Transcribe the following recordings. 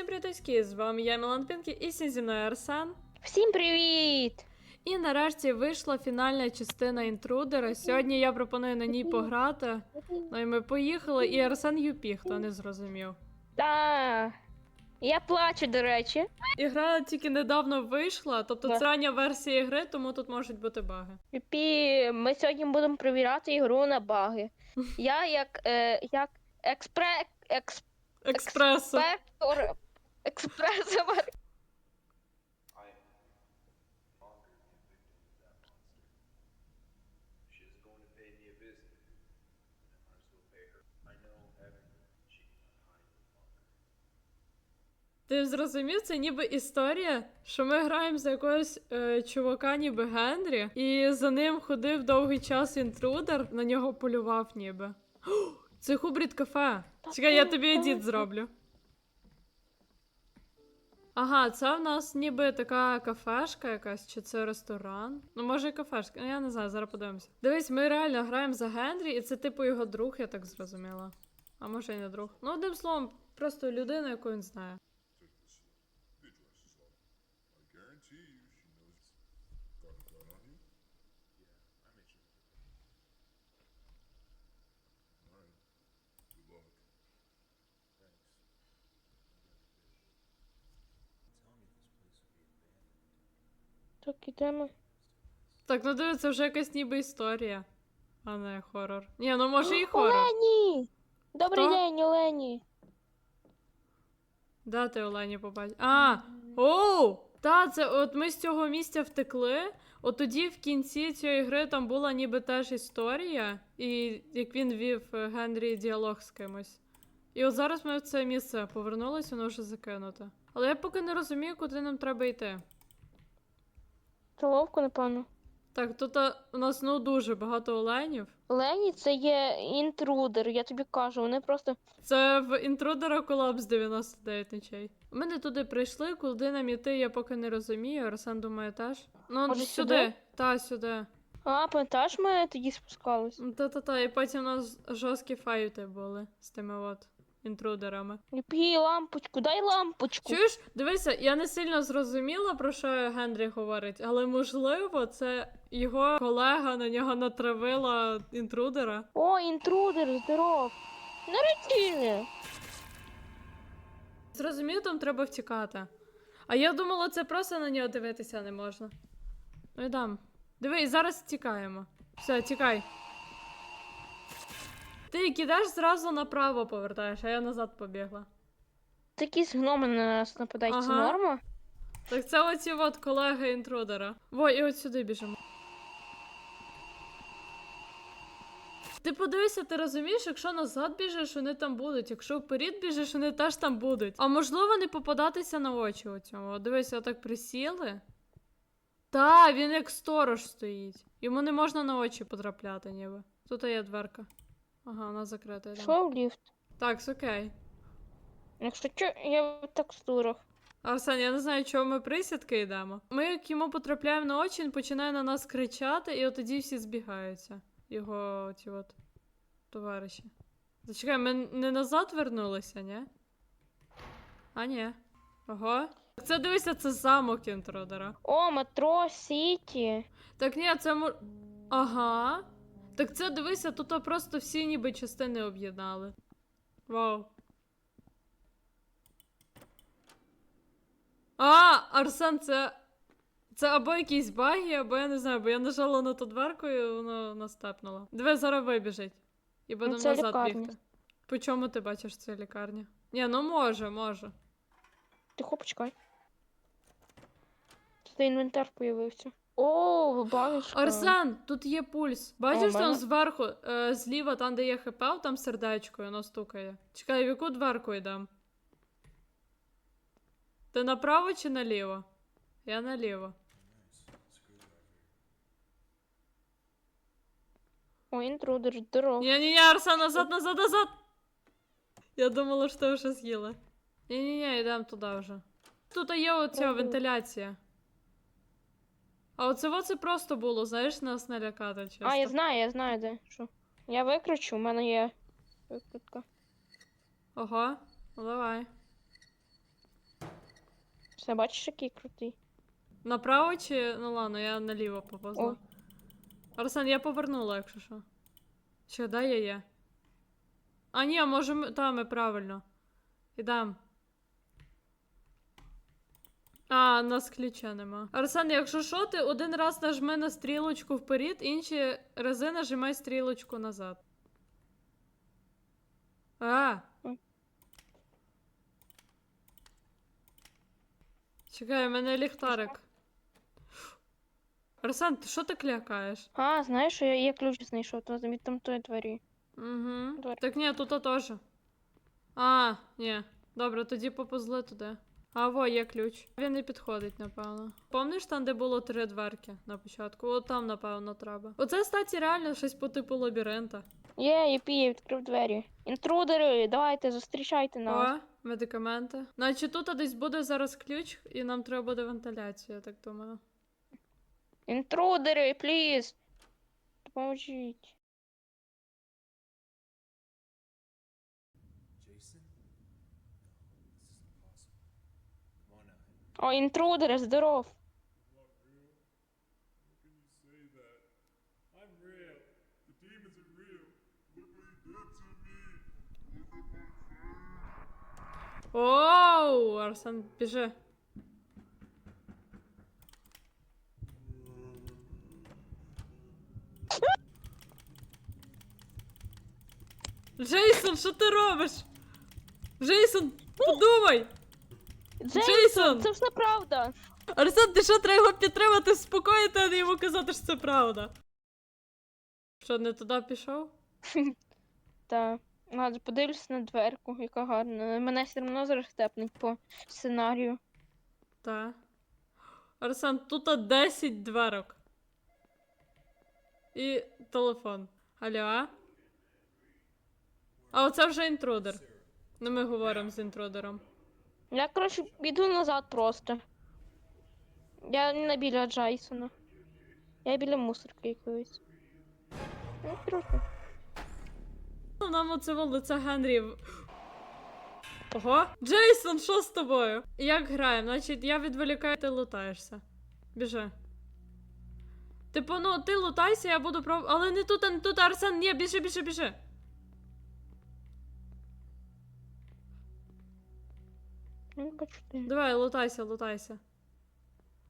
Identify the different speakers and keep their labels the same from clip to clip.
Speaker 1: всім привіточки! З вами я Мілан Пінкі і сьогодні зі мною Арсен.
Speaker 2: Всім привіт!
Speaker 1: І нарешті вийшла фінальна частина інтрудера. Сьогодні я пропоную на ній пограти. Ну і ми поїхали, і Арсен Юпі, хто не зрозумів.
Speaker 2: Да. Я плачу, до речі.
Speaker 1: Ігра тільки недавно вийшла, тобто це рання версія гри, тому тут можуть бути баги.
Speaker 2: Пі, ми сьогодні будемо перевіряти ігру на баги. Я як, е, як експре, екс,
Speaker 1: Експресо.
Speaker 3: No longer.
Speaker 1: Ти зрозумів, це ніби історія, що ми граємо за якогось е, чувака, ніби Генрі, і за ним ходив довгий час інтрудер, на нього полював ніби. О, це хубрід кафе. Чекай, я тобі едіт зроблю. Ага, це в нас ніби така кафешка якась, чи це ресторан? Ну, може, і кафешка. Ну, я не знаю, зараз подивимося. Дивись, ми реально граємо за Генрі, і це типу його друг, я так зрозуміла. А може і не друг. Ну, одним словом, просто людина, яку він знає.
Speaker 2: Так, ідемо.
Speaker 1: Так, ну дивиться, вже якась ніби історія, а не хорор. Ні, ну може і хорор.
Speaker 2: Олені! Добрий
Speaker 1: Хто?
Speaker 2: день, Олені.
Speaker 1: Де ти Олені побачив? А! Оу! Та, це от ми з цього місця втекли. От тоді в кінці цієї гри там була ніби теж історія, і як він вів е, Генрі діалог з кимось. І от зараз ми в це місце повернулися, воно вже закинуте. Але я поки не розумію, куди нам треба йти.
Speaker 2: Столовку, напевно.
Speaker 1: Так, тут а, у нас ну дуже багато оленів.
Speaker 2: Олені це є інтрудер, я тобі кажу, вони просто.
Speaker 1: Це в інтрудера колапс 99 ночей. Ми не туди прийшли, куди нам іти, я поки не розумію. Арсен думає теж. Ну,
Speaker 2: Може,
Speaker 1: сюди.
Speaker 2: сюди?
Speaker 1: Та, сюди.
Speaker 2: А, пам'ятаєш, ми тоді спускались?
Speaker 1: Та-та-та, і потім у нас жорсткі файти були з тими от інтрудерами.
Speaker 2: Ліпі лампочку, дай лампочку.
Speaker 1: Чуєш, дивися, я не сильно зрозуміла, про що Генрі говорить, але можливо, це його колега на нього натравила інтрудера.
Speaker 2: О, інтрудер, здоров. Нарешті!
Speaker 1: Зрозумів, там треба втікати. А я думала, це просто на нього дивитися не можна. Ну йдам. Диви, і зараз тікаємо. Все, тікай. Ти як ідеш, зразу направо повертаєш, а я назад побігла.
Speaker 2: Такі гноми на нас нападають, це
Speaker 1: Ага.
Speaker 2: норма?
Speaker 1: Так це оці от колеги інтрудера. Во, і от сюди біжимо. Ти подивися, ти розумієш, якщо назад біжиш, вони там будуть. Якщо вперед біжиш, вони теж там будуть. А можливо, не попадатися на очі у цьому. Дивися, отак присіли. Та, він як сторож стоїть. Йому не можна на очі потрапляти, ніби. Тут є дверка. Ага, вона закрита. йдемо.
Speaker 2: Що в ліфт?
Speaker 1: Так, окей.
Speaker 2: Якщо що, я в текстурах.
Speaker 1: Арсен, я не знаю, чого ми присідки йдемо. Ми як йому потрапляємо на очі, він починає на нас кричати, і от тоді всі збігаються. Його ті от товариші. Зачекай, ми не назад вернулися, ні? А, ні. Ого. Це дивися, це замок інтрудера.
Speaker 2: О, метро Сіті.
Speaker 1: Так ні, це мо... Ага. Так це дивися, тут просто всі ніби частини об'єднали. Вау. А, Арсен, це. Це або якісь баги, або я не знаю, бо я нажала на ту дверку і воно нас тепнуло. Диви, зараз вибіжить. І будемо
Speaker 2: це
Speaker 1: назад
Speaker 2: лікарня.
Speaker 1: бігти. По чому ти бачиш це лікарня? Ні, ну може, може.
Speaker 2: Тихо, почекай. Тут інвентар появився. О, баночка.
Speaker 1: Арсен, тут є пульс. Бачиш
Speaker 2: О,
Speaker 1: там
Speaker 2: мене-
Speaker 1: зверху, е, зліва, там, де є хп, там сердечко, і воно стукає. Чекай, в яку дверку йдем? Ти направо чи наліво? Я наліво.
Speaker 2: О, інтрудер, здоров.
Speaker 1: Ні-ні-ні, Арсен, назад, назад, назад! Я думала, що ти вже з'їла. Ні-ні-ні, йдемо туди вже. Тут є оця
Speaker 2: Ага.
Speaker 1: вентиляція. А оце оце просто було, знаєш, нас налякати чисто.
Speaker 2: А, я знаю, я знаю, де. Що? Я викручу, у мене є викрутка.
Speaker 1: Ого, ну давай.
Speaker 2: Все, бачиш, який крутий.
Speaker 1: Направо чи. Ну ладно, я наліво поповзла.
Speaker 2: О.
Speaker 1: Арсен, я повернула, якщо що. Чи де я є? А ні, може ми. Та, ми правильно. Ідем. А, нас ключа нема. Арсен, якщо що, ти один раз нажми на стрілочку вперед, інші рази нажимай стрілочку назад. А. Чекай, у мене ліхтарик. Арсен, ти що ти клякаєш?
Speaker 2: А, знаєш, що я, я ключ знайшов, то від там тої двері.
Speaker 1: Угу.
Speaker 2: Добре.
Speaker 1: Так ні, тут теж. А, ні. Добре, тоді поповзли туди. А, во, є ключ. Він не підходить, напевно. Помниш там, де було три дверки на початку? От там, напевно, треба. Оце, статі, реально щось по типу лабіринта.
Speaker 2: Є, єпі, я відкрив двері. Інтрудери, давайте, зустрічайте нас.
Speaker 1: О, медикаменти. Значить, тут десь буде зараз ключ, і нам треба буде вентиляція, я так думаю.
Speaker 2: Інтрудери, пліз! Допоможіть.
Speaker 4: At my face.
Speaker 1: Оу, Арсен, біжи. Джейсон, що ти робиш? Джейсон, подумай!
Speaker 2: Джейсон,
Speaker 1: Джейсон!
Speaker 2: це все правда.
Speaker 1: Арсен, ти що треба його підтримати, спокоїти, а не йому казати, що це правда. Що, не туди пішов?
Speaker 2: Так. Ладно, подивлюсь на дверку, яка гарна. Мене все одно зараз тепнуть по сценарію.
Speaker 1: Та. Арсен, тут 10 дверок. І телефон. Алло? А оце вже інтрудер. Ну ми говоримо з інтрудером.
Speaker 2: Я, коротше, піду назад просто. Я не біля Джейсона. Я біля мусорки якоїсь. Ну.
Speaker 1: Ну, Нам оце лице Генрі. Ого. Джейсон, що з тобою? Як граємо? Значить, я відволікаю, ти лутаєшся. Біжи. Типу, ну, ти лутайся, я буду проб... Але не тут, а не тут, Арсен, ні, біжи, біжи, біжи.
Speaker 2: Ну, почти.
Speaker 1: Давай, лутайся, лутайся.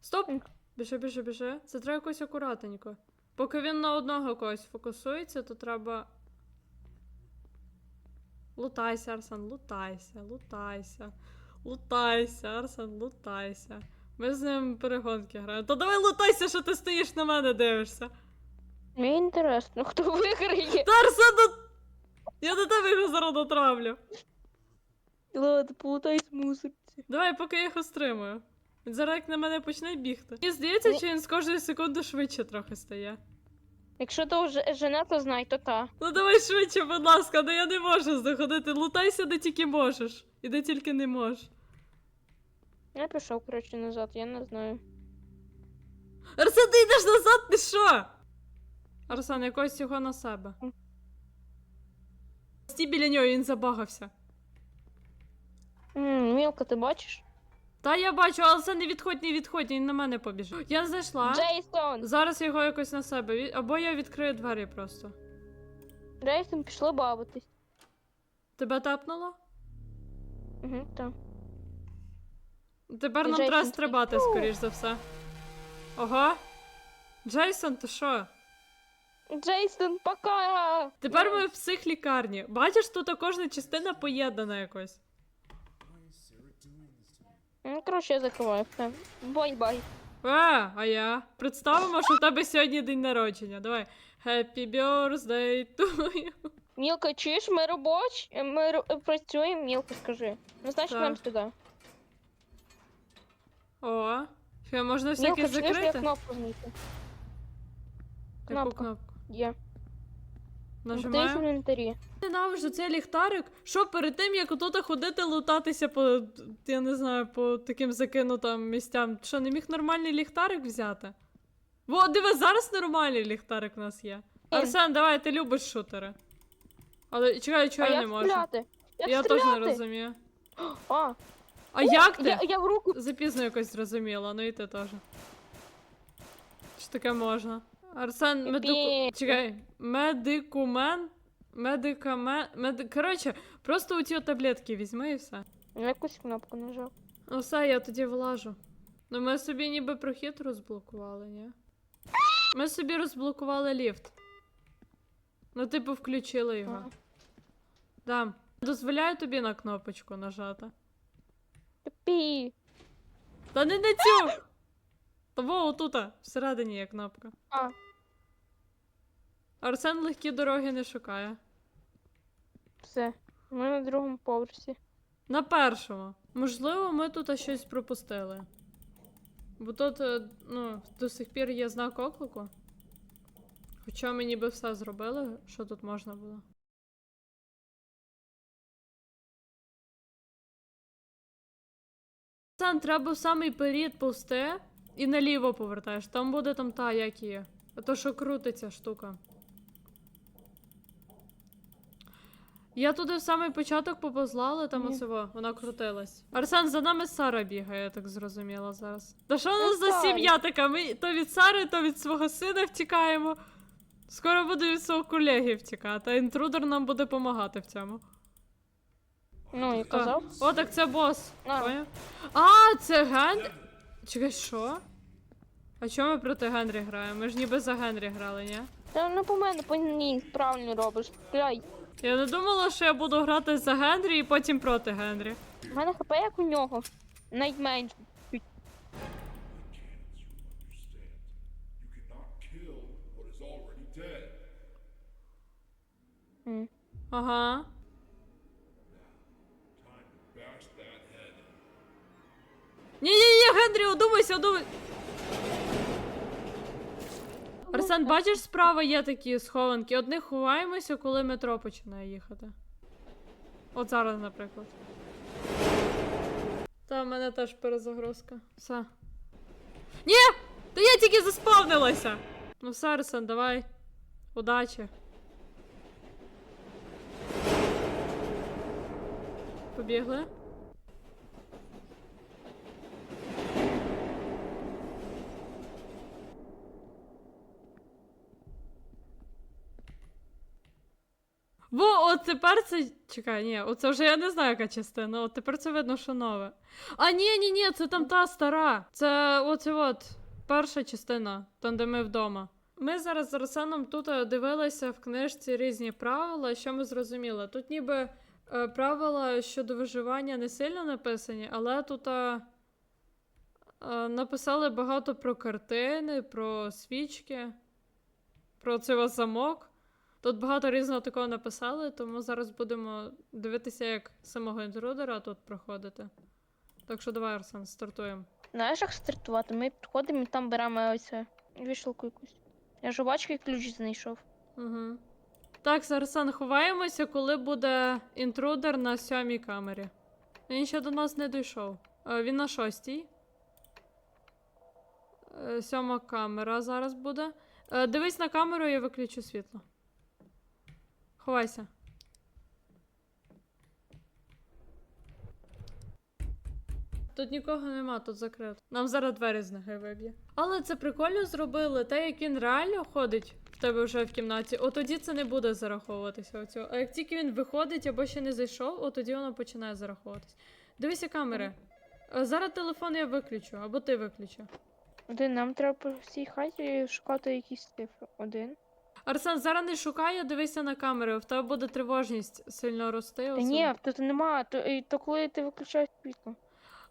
Speaker 1: Стоп! Біжи, біжи, біжи. Це треба якось акуратненько. Поки він на одного когось фокусується, то треба. Лутайся, Арсен, лутайся, лутайся. Лутайся, Арсен, лутайся. Ми з ним перегонки граємо. То давай лутайся, що ти стоїш на мене дивишся.
Speaker 2: Мені інтересно, хто виграє.
Speaker 1: Та Арсен, ну... я до тебе його зараз дотравлю.
Speaker 2: Ладно, полутай з мусорці.
Speaker 1: Давай, поки я його стримую. Він зараз як на мене почне бігти. Мені здається,
Speaker 2: Ні.
Speaker 1: чи він з кожної секунди швидше трохи стає.
Speaker 2: Якщо то вже жене, то знай, то та.
Speaker 1: Ну давай швидше, будь ласка, ну я не можу заходити. Лутайся, де тільки можеш. І де тільки не можеш.
Speaker 2: Я пішов, коротше, назад, я не знаю.
Speaker 1: Арсен, ти йдеш назад, ти що? Арсен, якось його на себе.
Speaker 2: М.
Speaker 1: Стій біля нього, він забагався.
Speaker 2: М, Мілка, ти бачиш?
Speaker 1: Та я бачу, але це не відходь, не відходь, він на мене побіжав. Я знайшла.
Speaker 2: Джейсон!
Speaker 1: Зараз його якось на себе. Ві- Або я відкрию двері просто.
Speaker 2: Джейсон, пішло бавитись.
Speaker 1: Тебе тапнуло?
Speaker 2: Угу, так.
Speaker 1: Тепер нам
Speaker 2: Джейсон,
Speaker 1: треба
Speaker 2: ти-
Speaker 1: стрибати, скоріш за все. Ого. Джейсон, ти що?
Speaker 2: Джейсон, пока!
Speaker 1: Тепер ми в психлікарні. Бачиш, тут кожна частина поєднана якось.
Speaker 2: Ну, коротше, я закриваю. все. Бай-бай.
Speaker 1: Е, а я. Представимо, що в тебе сьогодні день народження. Давай. Happy birthday to you.
Speaker 2: Мілка, чуєш, ми робоч, ми ро- працюємо, Мілка, скажи. Ну, значить,
Speaker 1: Так.
Speaker 2: нам сюди.
Speaker 1: О. Що, можна
Speaker 2: Мілка,
Speaker 1: всяке
Speaker 2: чуєш, я
Speaker 1: закрити?
Speaker 2: кнопку знайти.
Speaker 1: Яку
Speaker 2: кнопка.
Speaker 1: кнопку?
Speaker 2: Є. Десь в
Speaker 1: Нажимаю.
Speaker 2: інвентарі.
Speaker 1: Ненавижу цей ліхтарик. Що перед тим, як тут ходити лутатися по, я не знаю, по таким закинутим місцям. Що, не міг нормальний ліхтарик взяти? Во, диви, зараз нормальний ліхтарик у нас є. Арсен, давай, ти любиш шутери. Але чекай, чого
Speaker 2: а
Speaker 1: я
Speaker 2: як
Speaker 1: не можу?
Speaker 2: стріляти? Як
Speaker 1: Я теж
Speaker 2: стріляти?
Speaker 1: не розумію.
Speaker 2: А,
Speaker 1: А як ти?
Speaker 2: Я, я в руку.
Speaker 1: Запізно якось зрозуміла, ну і ти теж. Що таке можна? Арсен, медику... Чекай, медикумен? Медикамен... Меди... Коротше, просто у ті таблетки візьми і все.
Speaker 2: Я якусь кнопку нажав.
Speaker 1: Ну все, я тоді влажу. Ну ми собі ніби прохід розблокували, ні? Ми собі розблокували ліфт. Ну, типу, включили його.
Speaker 2: Ага.
Speaker 1: Да. Дозволяю тобі на кнопочку нажати.
Speaker 2: Пі.
Speaker 1: Та не на цю! Того отута, всередині є кнопка.
Speaker 2: А.
Speaker 1: Арсен легкі дороги не шукає.
Speaker 2: Все. Ми на другому поверсі.
Speaker 1: На першому. Можливо, ми тут щось пропустили. Бо тут, е, ну, до сих пір є знак оклику. Хоча ми ніби все зробили, що тут можна було. Арсен, треба в самий період повсти і наліво повертаєш. Там буде там та, як є. А то, що крутиться штука. Я туди в самий початок поповзла, але там оцево, вона крутилась. Арсен, за нами Сара бігає, я так зрозуміла зараз. Та що у нас за сім'я така? Ми то від Сари, то від свого сина втікаємо. Скоро буде від свого колеги втікати, а інтрудер нам буде допомагати в цьому.
Speaker 2: Ну, і казав.
Speaker 1: О, так це бос.
Speaker 2: А.
Speaker 1: А, це Генрі. Чекай, що? А чому ми проти Генрі граємо? Ми ж ніби за Генрі грали, ні?
Speaker 2: Та не по мене, по ній правильно робиш. Грай.
Speaker 1: Я не думала, що я буду грати за Генрі і потім проти Генрі.
Speaker 2: У мене хп як у нього. М.
Speaker 1: Ага. Ні-ні-ні, Генрі, одумайся, одумай. Арсен, бачиш, справа є такі схованки. Одних ховаємося, коли метро починає їхати. От зараз, наприклад. Та, в мене теж перезагрузка. Все. Ні! Та я тільки заспавнилася! Ну все, Арсен, давай. Удачі. Побігли? Во, от тепер це. Чекай, ні, оце вже я не знаю, яка частина. От тепер це видно, що нове. А ні, ні, ні, це там та стара. Це оце от перша частина, там, де ми вдома. Ми зараз з Арсеном тут е, дивилися в книжці різні правила, що ми зрозуміли. Тут ніби е, правила щодо виживання не сильно написані, але тут е, е, написали багато про картини, про свічки, про цей замок. Тут багато різного такого написали, тому зараз будемо дивитися, як самого інтрудера тут проходити. Так що давай, Арсен, стартуємо.
Speaker 2: Знаєш, як стартувати? Ми підходимо і там беремо ось вішалку якусь. Я жувачки ключ знайшов.
Speaker 1: Угу. Так, Арсен, ховаємося, коли буде інтрудер на сьомій камері. Він ще до нас не дійшов. Е, Він на шостій. Е, Сьома камера зараз буде. Е, Дивись на камеру, я виключу світло. Ховайся. Тут нікого нема, тут закрито. Нам зараз двері з ноги виб'є. Але це прикольно зробили. Те, як він реально ходить в тебе вже в кімнаті, от тоді це не буде зараховуватися. Оцього. А як тільки він виходить або ще не зайшов, от тоді воно починає зараховуватись. Дивися камери. Е, Зараз телефон я виключу, або ти виключи.
Speaker 2: Один, нам треба по всій хаті шукати якісь цифри. Один.
Speaker 1: Арсен, зараз не шукай, а дивися на камери. В тебе буде тривожність сильно рости.
Speaker 2: Та ні, тут нема, то, і- то коли ти виключаєш світло.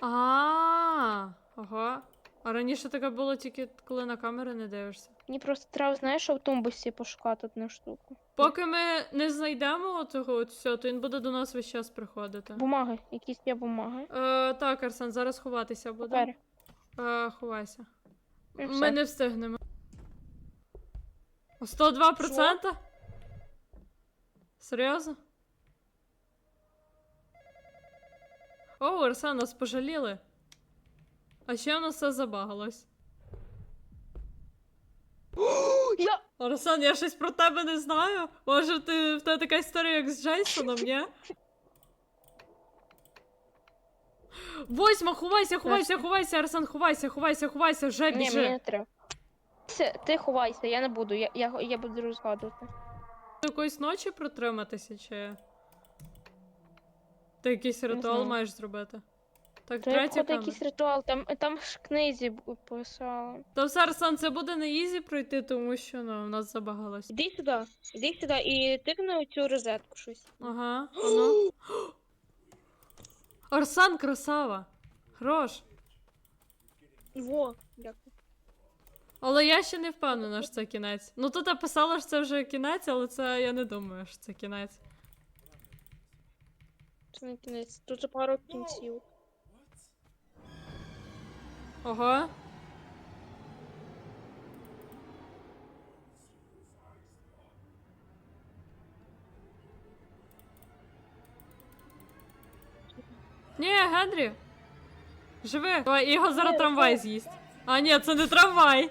Speaker 1: А, ага. А раніше таке було тільки коли на камери не дивишся.
Speaker 2: Мені просто треба, знаєш, в тумбусі пошукати одну штуку.
Speaker 1: Поки ми не знайдемо цього от всього, то він буде до нас весь час приходити.
Speaker 2: Бумаги, якісь є бумаги.
Speaker 1: Е, так, Арсен, зараз ховатися буде.
Speaker 2: Папери.
Speaker 1: Е, ховайся. Ми
Speaker 2: все.
Speaker 1: не встигнемо. 102%? Серйозно? О, Арсен, нас пожаліли. А ще у нас все забагалось.
Speaker 2: Я...
Speaker 1: Арсен, я щось про тебе не знаю. Може, ти в тебе така історія, як з Джейсоном, ні? Восьма, ховайся, ховайся, ховайся, Арсен, ховайся, ховайся, ховайся, вже
Speaker 2: Ні, мені не треба. Ти ховайся, я не буду, я, я, я буду розгадувати.
Speaker 1: Якоїсь ночі протриматися, чи. Ти якийсь ритуал маєш зробити. Так,
Speaker 2: Треба
Speaker 1: третя камера.
Speaker 2: якийсь ритуал, там, там ж книзі писало.
Speaker 1: Та все, Арсен, це буде не ізі пройти, тому що ну, в нас забагалось.
Speaker 2: Іди сюди, іди сюди і тикни цю розетку щось.
Speaker 1: Ага, ану. Арсен, красава. Хорош.
Speaker 2: Во.
Speaker 1: Але я ще не впевнена, що це кінець. Ну тут написала, що це вже кінець, але це я не думаю, що це кінець.
Speaker 2: Це не кінець. Тут пару кінців.
Speaker 1: Ого. Ні, Генрі. Живи. Давай, його зараз трамвай з'їсть. А, ні, це не трамвай.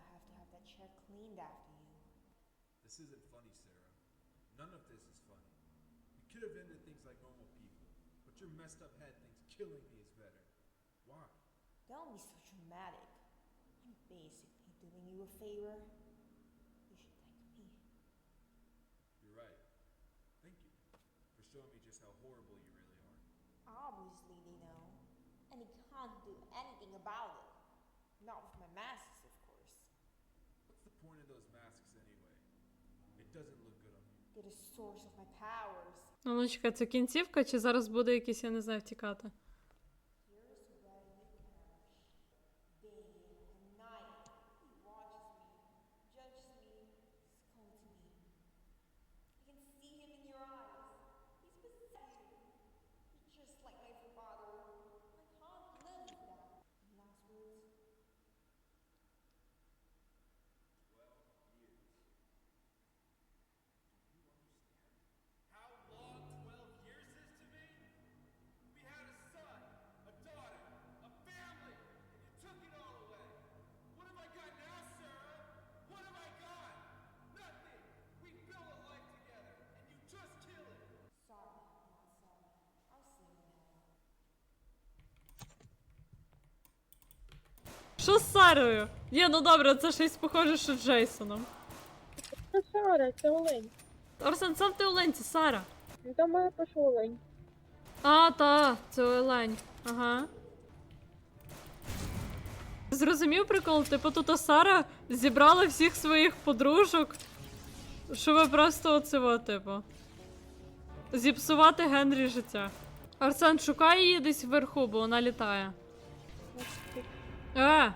Speaker 5: cleaned after you.
Speaker 4: This isn't funny, Sarah. None of this is funny. We could have ended things like normal people, but your messed up head thinks killing me is better. Why?
Speaker 5: Don't be so dramatic. I'm basically doing you a favor. You should thank me.
Speaker 4: You're right. Thank you for showing me just how horrible you really are.
Speaker 5: Obviously, they know. And he can't do anything about it.
Speaker 4: The
Speaker 5: source of my powers.
Speaker 1: Ну, ну чекай, це кінцівка, чи зараз буде якийсь, я не знаю, втікати? Що з Сарою? Ні, ну добре, це щось похоже, що з Джейсоном.
Speaker 2: Це Сара, це Олень.
Speaker 1: Арсен, сам ти Оленці, Сара.
Speaker 2: Ну там мене пишу Олень.
Speaker 1: А, та, це Олень. Ага. Зрозумів прикол? Типу тут Сара зібрала всіх своїх подружок, щоб просто оцево, типу. Зіпсувати Генрі життя. Арсен, шукай її десь вверху, бо вона літає. Е!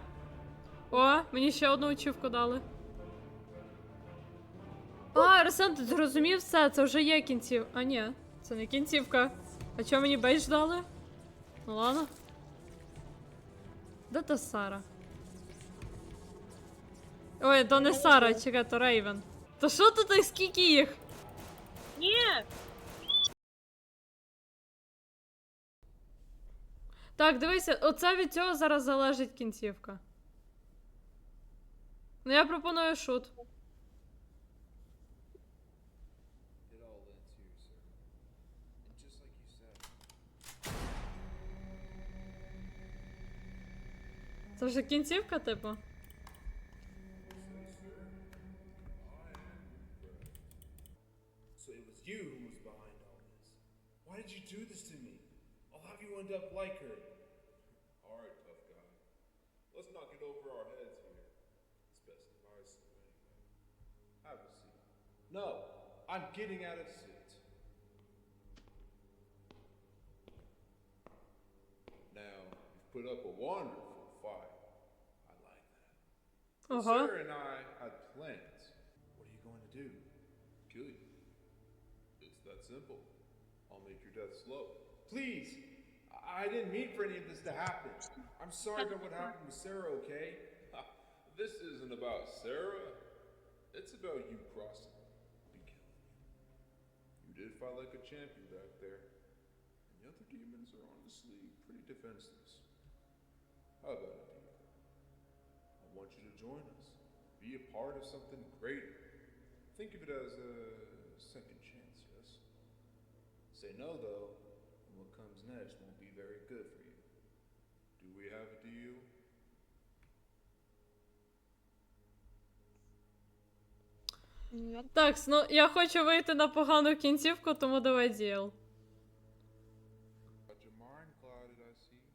Speaker 1: О, мені ще одну очівку дали. А, Арсен, ти зрозумів все, це вже є кінців. А ні, це не кінцівка. А чого мені бейдж дали? Ну ладно. Де та Сара? Ой, то не Сара, чекай, то Рейвен. То що тут і скільки їх?
Speaker 2: Ні!
Speaker 1: Так, дивися, оце від цього зараз залежить кінцівка. Ну я пропоную шут. Це вже кінцівка, типу?
Speaker 3: you was behind all this. Why did you do this to me? I'll have you end up like her. All right, tough guy. Let's not get over our heads here. It's best if I sit anyway. Have a seat. No, I'm getting out of seat. Now, you've put up a wonderful fight. I like that.
Speaker 1: Uh-huh.
Speaker 3: Sarah and I had plans. What are you going to do? Kill you. It's that simple. I'll make your death slow. Please! I didn't mean for any of this to happen. I'm sorry about what happened with Sarah, okay?
Speaker 4: This isn't about Sarah. It's about you crossing. You. Did fight like a champion back there. And the other demons are honestly pretty defenseless. How about it, Diego? I want you to join us. Be a part of something greater. Think of it as a second chance, yes? Say no, though, and what comes next very good for you. Do we have a deal?
Speaker 2: Ні.
Speaker 1: Так, ну я хочу вийти на погану кінцівку, тому давай діл.
Speaker 4: Got your mind clouded, I see.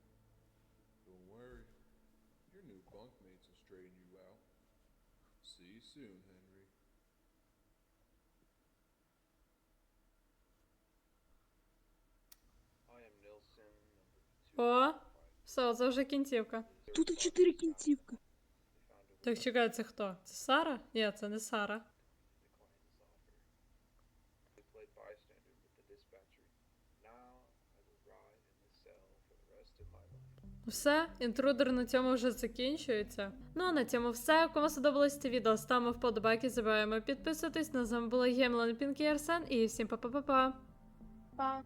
Speaker 4: Don't worry. Your new bunkmates will straighten you out. See you soon, Henry.
Speaker 1: О, все, це вже кінцівка.
Speaker 2: Тут і чотири кінцівки.
Speaker 1: Так, чекай, це хто? Це Сара? Ні, це не Сара. Все, інтрудер на цьому вже закінчується. Ну а на цьому все. Кому сподобалось це відео, ставимо вподобайки, забуваємо підписуватись. На з вами була Гемлан Пінкі Арсен і всім па-па-па-па.
Speaker 2: Па.